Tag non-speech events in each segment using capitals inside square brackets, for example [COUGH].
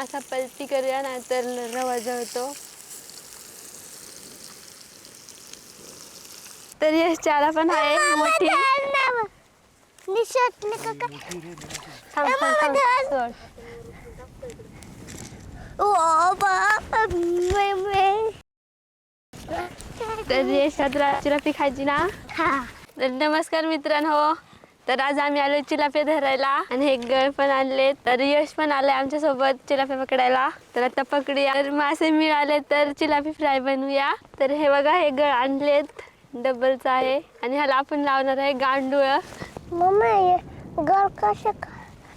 मासा पलटी करूया नाहीतर रवा जळतो तर यश चारा पण आहे मोठी. तर यश चिरापी खायची ना? तर नमस्कार मित्रांनो. तर आज आम्ही आलो चिलापे धरायला आणि हे गळ पण आणले तर यश पण आले आमच्यासोबत चिलापे पकडायला. तर आता पकडूया. तर मासे मिळाले तर चिलापी फ्राय बनवूया. तर हे बघा हे गळ आणलेत. डबलचं आहे. आणि ह्याला आपण लावणार आहे गांडूळ.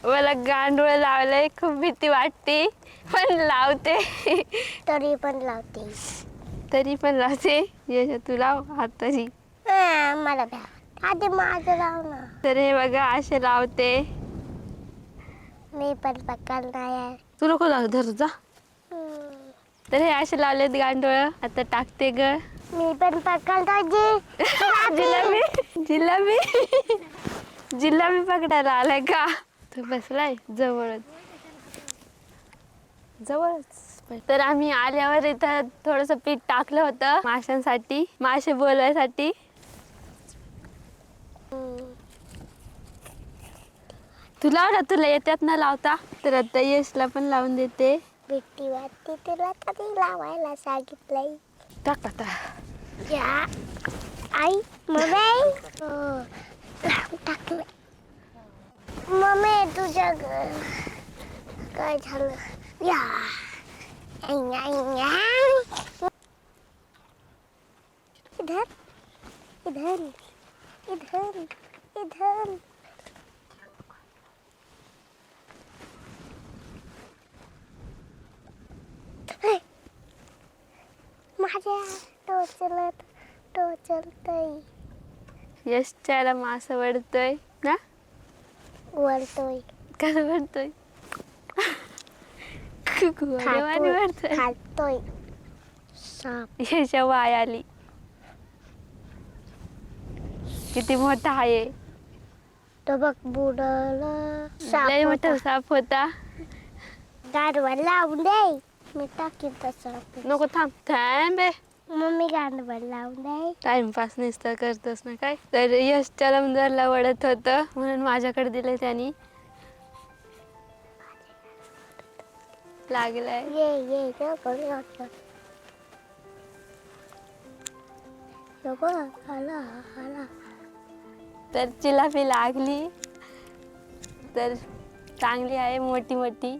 मला गांडूळ लावलंय. खूप भीती वाटते. पण लावते. तरी पण लावते. तरी पण लावते. यश तू लाव. हाताची हा, मला भ्या आधी माझं लाव ना. तर हे बघा असे लावते. मी पण पकडणार आहे तू नको लाग धर जा. हम्म. तर हे असे लावलेत गांडोळ. आता टाकते ग. मी पण पकडतो जी [LAUGHS] जिलाबी. जिलाबी. जिलाबी पकडायला आलाय का? तो बसलाय जवळच. जवळच. तर आम्ही आल्यावर इथं थोडस पीठ टाकलं होतं माशांसाठी मासे बोलवायसाठी. तू लाव ना तुला येत्यात ना लावता. तर आता यशला पण लावून देते. भीती वाटते तुला कधी लावायला सांगितलंय? टाक आता. या. आई मम्मी. हो, लावून टाकलं. मम्मी तुझ्या घ- काय झालं? या. आई, आई, आई. इधर. इधर. इधर. इधर हे. टोचलत टोचलतय. यशच्याला मास वडतोय ना? वळतोय कसं वडतोय. घोडेवानी वडतोय. खातोय. [LAUGHS] साप वाय आली. किती मोठा आहे. तो बघ बुडला लय मोठा साप साप होता. गाडवा लावून दे. मी टाकीन तसं नको थांब थांब बे मम्मी गाडवा लावून दे टाइमपास नुसतं करतोस ना काय तर यशच्या लमदरला वडत होतं म्हणून माझ्याकडे दिलं त्यांनी लागलाय ये ये नको नको नको आला आला तर चिलापी लागली तर चांगली आहे मोठी मोठी.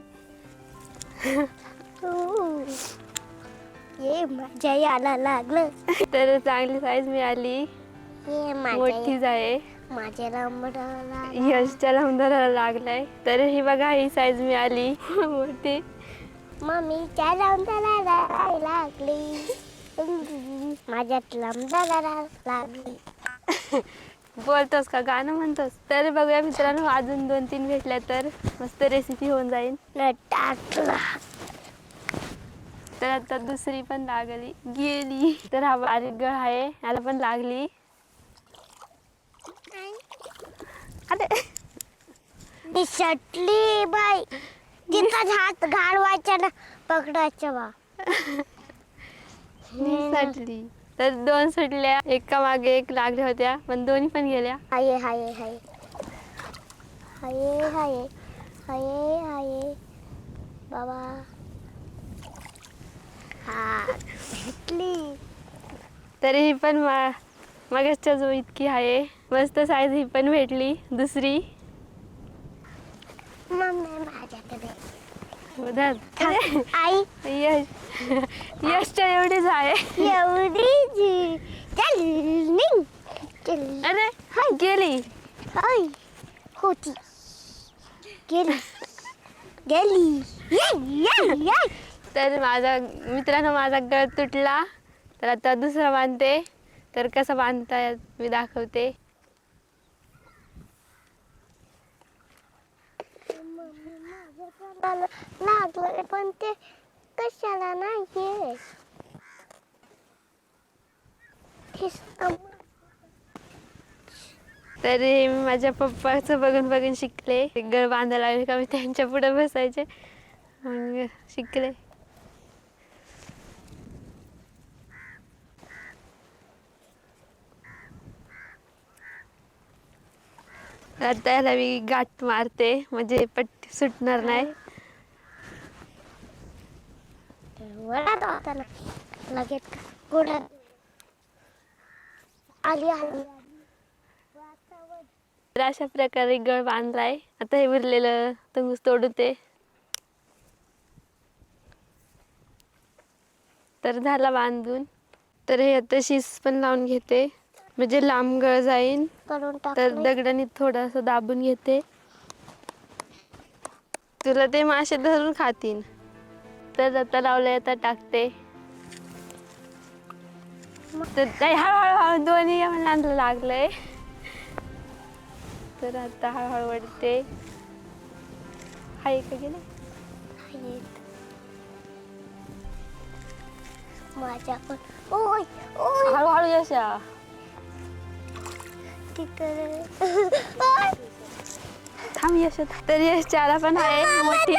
ये माझ्या याला लागलं. तर चांगली साईज मिळाली. ये माझ्या मोठीच आहे. माझ्या लांबडाला. यशच्या लमदराला लागलाय. तर ही बघा ही साईज मिळाली. मोठी. मम्मीच्या लांबडाला लागली. माझ्यात लांबडाला लागली. बोलतोस का? गाणं म्हणतोस? तर बघूया मित्रांनो अजून दोन तीन भेटल्या तर मस्त रेसिपी होऊन जाईल. टाकला तर आता दुसरी पण लागली. गेली. तर हा बारीक गळ आहे याला पण लागली. अरे. दिसटली बाई. तिथंच हात घालवायचा ना पकडायचा बा. निसटली तर दोन सुटल्या. एका मागे एक लागल्या होत्या पण दोन्ही पण गेल्या. हाये हाये हाये. हाये हाये हाये बाबा हा घेतली तरी ही पण मा मागच्या जो इतकी आहे मस्त साईज ही पण भेटली. दुसरी. अरे, आई. यश. यशच्या एवढीच आहे. एवढी अरे गेली. हाय. होती. गेली. गेली. ये ये ये. तर माझा मित्रांनो माझा गळ तुटला. तर आता दुसरा बांधते. तर कसं बांधतायत मी दाखवते. लागलं पण ते कशाला नाही तरी मी माझ्या पप्पाचं बघून बघून शिकले. गळ बांधायला लागले का मी त्यांच्या पुढे बसायचे. मग शिकले. आता याला मी गाठ मारते म्हणजे पट्टी सुटणार नाही. लगेच कुठं? आली आली. तर अशा प्रकारे गळ बांधलाय. आता हे उरलेलं तंगूस तोडू ते तर झाला बांधून. तर हे आता शीस पण लावून घेते. म्हणजे लांब गळ जाईन. करून तर टाकले दगडाने थोडस दाबून घेते. तुला ते मासे धरून खातीन. तर आता लावलंय आता टाकते. तर हळूहळू हळू दोन्ही मला लागलंय. तर आता हळूहळू वाढते हाय का गेले. ओय ओय. हळूहळू ओय थांब यश तर यश चारा पण आहे. मोठी.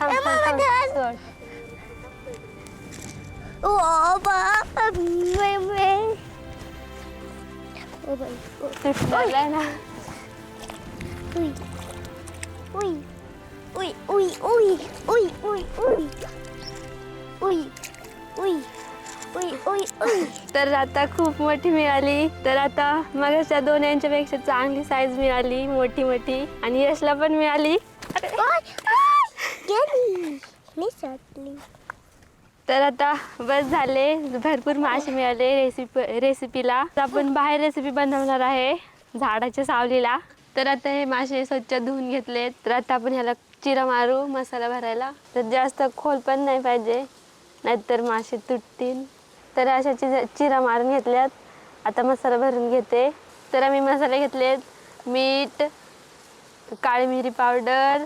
थांब थांब, थांब. सोड. ओ बाप मे मे ओ बाई. ओ. तुटलेला ना. उई. उई. उई उई उई उई उई उई. उई उई. उई उई उई. तर आता खूप मोठी मिळाली. तर आता मगाच्या दोन यांच्यापेक्षा चांगली साईज मिळाली मोठी मोठी. आणि यशला पण मिळाली. तर आता बस झाले. भरपूर मासे मिळाले रेसिपी रेसिपीला तर आपण बाहेर रेसिपी बनवणार आहे झाडाच्या सावलीला. तर आता हे मासे स्वच्छ धुवून घेतले तर आता आपण ह्याला चिरा मारू मसाला भरायला. तर जास्त खोल पण नाही पाहिजे. नाहीतर मासे तुटतील. तर अशा चिरा चिरा मारून घेतल्यात. आता मसाला भरून घेते. तर आम्ही मसाले घेतलेत. मीठ काळी मिरी पावडर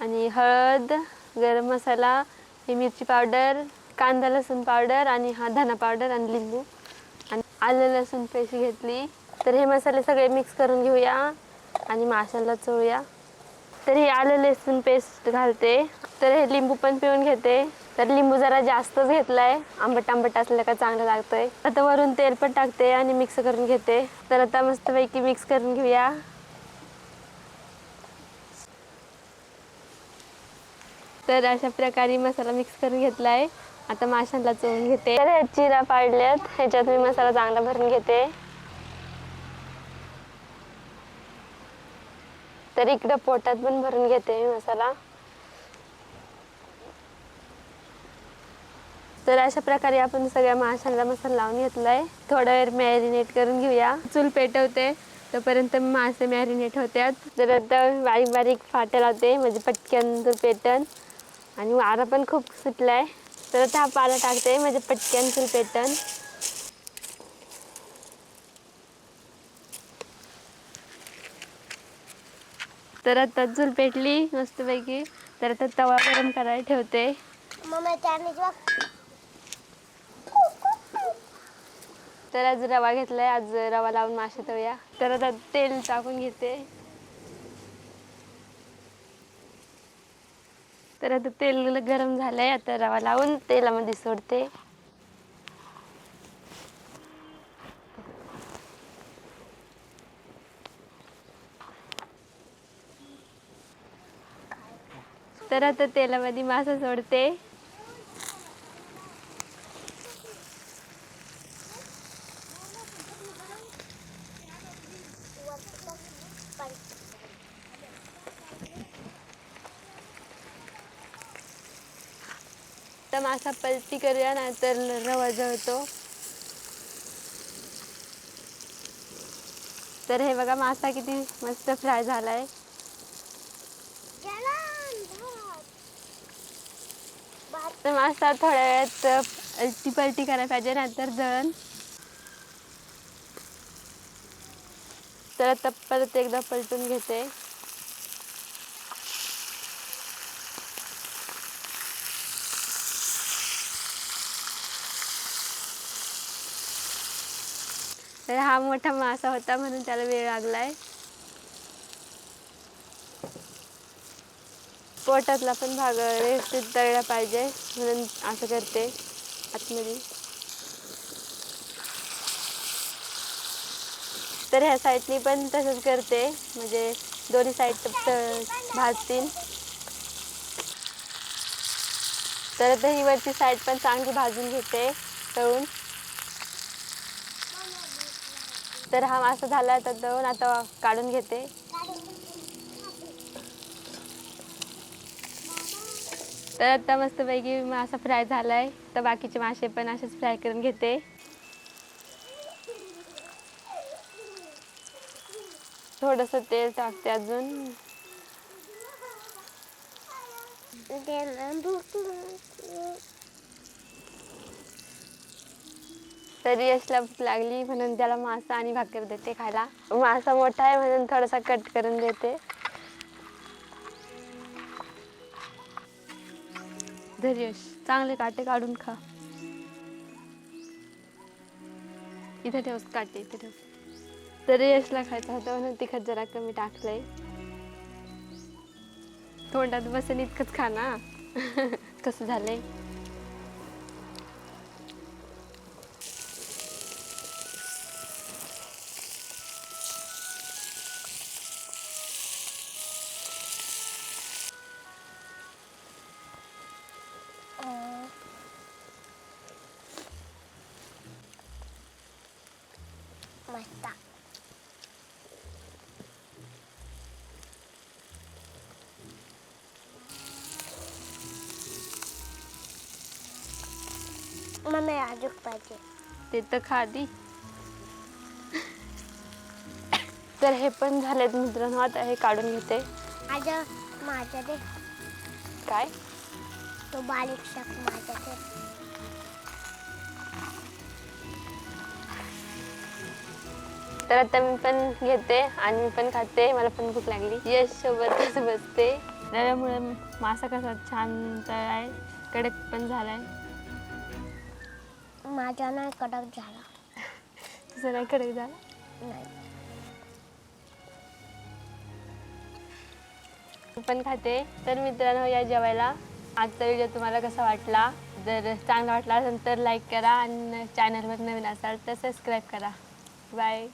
आणि हळद गरम मसाला ही मिरची पावडर कांदा लसूण पावडर आणि हा धना पावडर आणि लिंबू. आणि आलं लसूण पेस्ट घेतली. तर हे मसाले सगळे मिक्स करून घेऊया आणि माशाला चोळूया. तर हे आलं लसूण पेस्ट घालते. तर हे लिंबू पण पिळून घेते. तर लिंबू जरा जास्तच घेतलाय. आंबट आंबट असलं का चांगलं लागतंय. आता वरून तेल पण टाकते आणि मिक्स करून घेते. तर आता मस्तपैकी मिक्स करून घेऊया. तर अशा प्रकारे मसाला मिक्स करून घेतला आहे आता माशांना चोळून घेते. तर चिरा पाडल्यात. ह्याच्यात मी मसाला चांगला भरून घेते. तर इकडं पोटात पण भरून घेते मी मसाला. तर अशा प्रकारे आपण सगळ्या माशांना मसाला लावून घेतलाय. थोडा वेळ मॅरिनेट करून घेऊया. चूल पेटवते. तोपर्यंत मासे मॅरिनेट होत्यात. तर आता बारीक बारीक फाट्या लावते. म्हणजे पटक्यान चूल पेटन. आणि वारा पण खूप सुटलाय. तर आता हा पाला टाकते. म्हणजे पटक्यान चूल पेटन. तर आता चूल पेटली मस्तपैकी. तर आता तवा गरम करायला ठेवते मम्मी त्याने बघ तर आज रवा घेतलाय. आज रवा लावून मासे तळूया. तर आता तेल टाकून घेते. तर आता तेल गरम झालंय. आता रवा लावून तेलामध्ये सोडते. तर आता तेलामध्ये मासा सोडते. तर मासा पलटी करूया नाहीतर रवा जळतो तर हे बघा मासा किती मस्त फ्राय झालाय. तर मासा थोड्या वेळात अल्टी पलटी करायला पाहिजे नाहीतर जळण तर आता परत एकदा पलटून घेते. तर हा मोठा मासा होता म्हणून त्याला वेळ लागलाय. पोटातला पण भाग व्यवस्थित तळला पाहिजे म्हणून असं करते आतमध्ये. तर ह्या साईडनी पण तसंच करते म्हणजे दोन्ही साईड भाजतील. तर आता ही वरची साईड पण चांगली भाजून घेते तळून. तर हा मासा झाला तर दोन आता काढून घेते. तर आता मस्तपैकी मासा फ्राय झालाय. तर बाकीचे मासे पण असेच फ्राय करून घेते. थोडस तेल टाकते अजून त्याला भूक लागली. तरी यशला भूक लागली म्हणून त्याला मासा आणि भाकर देते खायला. मासा मोठा आहे म्हणून थोडासा कट करून देते. धर यश चांगले काटे काढून खा. इथे ठेवस काटे इथे ठेव तरी यशला खायचं होतं म्हणून तिखट जरा कमी टाकलंय. तोंडात बसेल इतकंच खा ना. [LAUGHS] कसं झालंय? मम्मी अजून पाहिजे. ते तर खादी तर हे पण झालेत मित्रांनो आता हे काढून घेते. आज माझ्या दे. काय? तो बारीक शाक माझ्या दे. तर आता मी पण घेते आणि मी पण खाते. मला पण भूक लागली. यश सोबतच बसते. त्याच्यामुळे मासा कसा छान तळाय कडक पण झालाय. माझा नाही कडक झाला. तुझं नाही कडक झाला? नाही. मी पण खाते. तर मित्रांनो या जेवायला आजचा व्हिडिओ तुम्हाला कसा वाटला? जर चांगला वाटला असेल तर लाईक करा आणि चॅनलवर नवीन असाल तर सबस्क्राईब करा. बाय